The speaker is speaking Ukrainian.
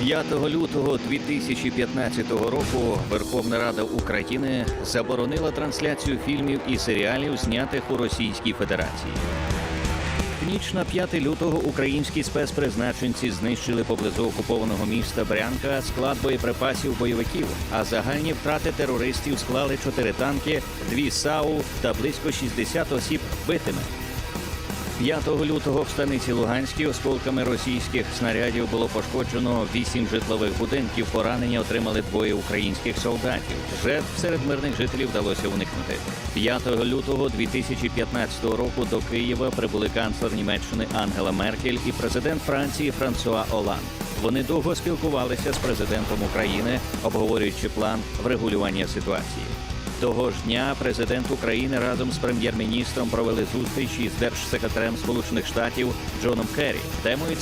5 лютого 2015 року Верховна Рада України заборонила трансляцію фільмів і серіалів, знятих у Російській Федерації. Ніч на 5 лютого українські спецпризначенці знищили поблизу окупованого міста Брянка склад боєприпасів бойовиків, а загальні втрати терористів склали 4 танки, 2 САУ та близько 60 осіб битими. 5 лютого в станиці Луганській осколками російських снарядів було пошкоджено вісім житлових будинків. Поранення отримали двоє українських солдатів. Жертв серед мирних жителів вдалося уникнути. 5 лютого 2015 року до Києва прибули канцлер Німеччини Ангела Меркель і президент Франції Франсуа Оланд. Вони довго спілкувалися з президентом України, обговорюючи план врегулювання ситуації. Того ж дня президент України разом з прем'єр-міністром провели зустріч із держсекретарем Сполучених Штатів Джоном Керрі. Темою